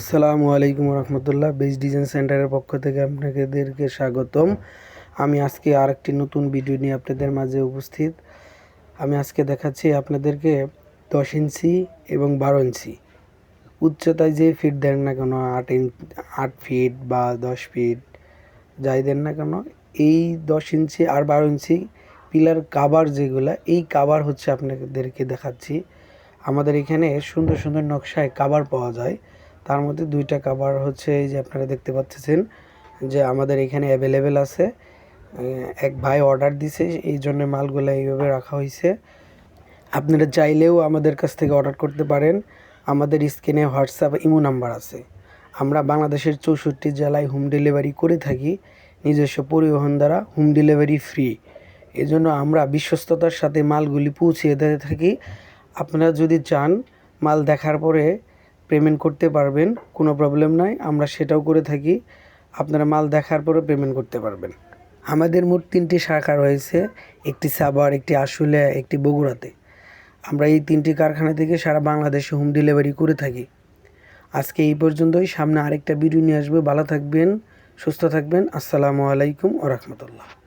আসসালামু আলাইকুম রহমতুল্লাহ। Base design সেন্টারের পক্ষ থেকে আপনাদেরকে স্বাগতম। আমি আজকে আরেকটি নতুন ভিডিও নিয়ে আপনাদের মাঝে উপস্থিত। আমি আজকে দেখাচ্ছি আপনাদেরকে দশ ইঞ্চি এবং বারো ইঞ্চি। উচ্চতায় যে ফিট দেন না কেন, আট ইঞ্চ আট ফিট বা দশ ফিট যাই দেন না কেন, এই দশ ইঞ্চি আর বারো ইঞ্চি পিলার কাবার যেগুলা, এই কাবার হচ্ছে আপনাদেরকে দেখাচ্ছি। আমাদের এখানে সুন্দর সুন্দর নকশায় কাবার পাওয়া যায়। তার মধ্যে দুইটা কাবার হচ্ছে এই যে আপনারা দেখতে পাচ্ছেন যে আমাদের এখানে অ্যাভেলেবেল আছে। এক ভাই অর্ডার দিছে, এই জন্য মালগুলো এইভাবে রাখা হয়েছে আপনারা চাইলেও আমাদের কাছ থেকে অর্ডার করতে পারেন। আমাদের স্ক্রিনে হোয়াটসঅ্যাপ ইমো নাম্বার আছে। আমরা বাংলাদেশের চৌষট্টি জেলায় হোম ডেলিভারি করে থাকি। নিজস্ব পরিবহন দ্বারা হোম ডেলিভারি ফ্রি এজন্য আমরা বিশ্বস্ততার সাথে মালগুলি পৌঁছিয়ে দিয়ে থাকি। আপনারা যদি চান মাল দেখার পরে পেমেন্ট করতে পারবেন, কোনো প্রবলেম নাই, আমরা সেটাও করে থাকি। আপনারা মাল দেখার পরে পেমেন্ট করতে পারবেন। আমাদের মোট তিনটি শাখা রয়েছে, একটি সাবার একটি আশুলিয়া, একটি বগুড়াতে। আমরা এই তিনটি কারখানা থেকে সারা বাংলাদেশে হোম ডেলিভারি করে থাকি। আজকে এই পর্যন্তই, সামনে আরেকটা ভিডিও নিয়ে আসবে। ভালো থাকবেন, সুস্থ থাকবেন। আসসালামু আলাইকুম ও রহমতুল্লাহ।